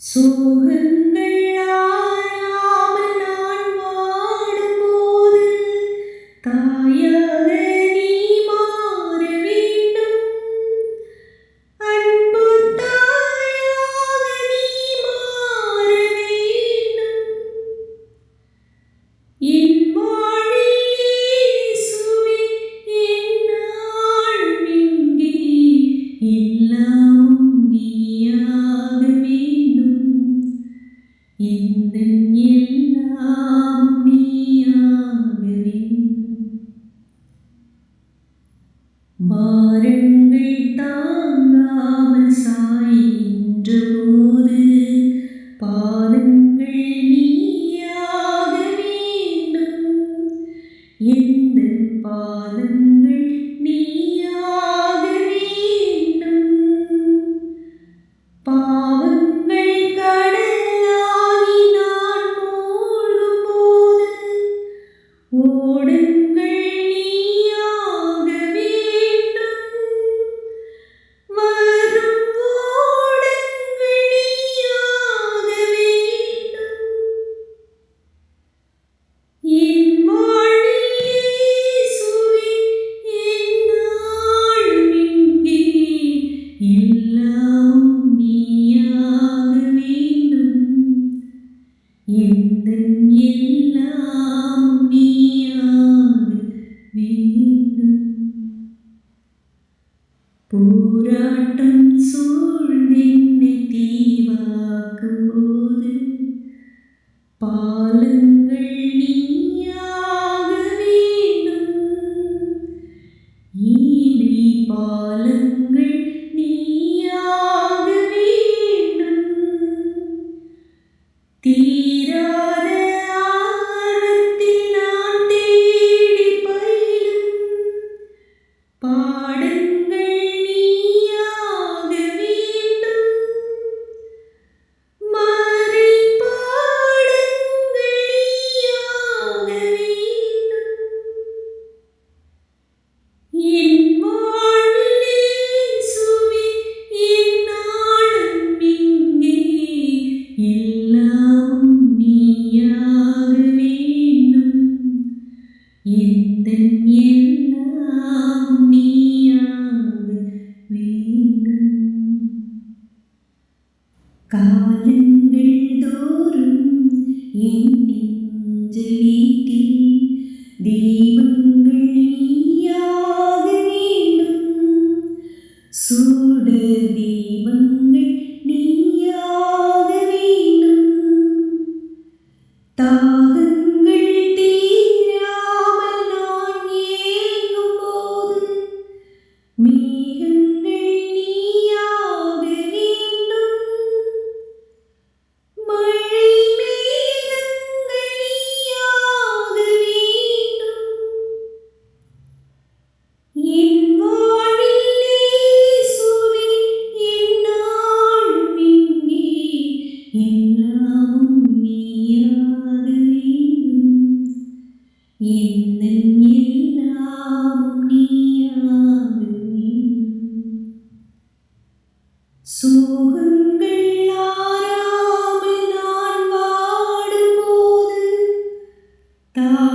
சோகங்கள் எல்லாமும் நீயாக வேண்டும். இந்த எல்லாம் நீயாக வேண்டும். பாரங்கள் தாங்காமல் சாயின்ற பாலங்கள் நீயாக வேண்டும். ஈனி பாலங்கள் വീട്ടിൽ ദീപങ്ങൾ നീയാകെ വീണ്ടും. സൂട ദീപങ്ങൾ No.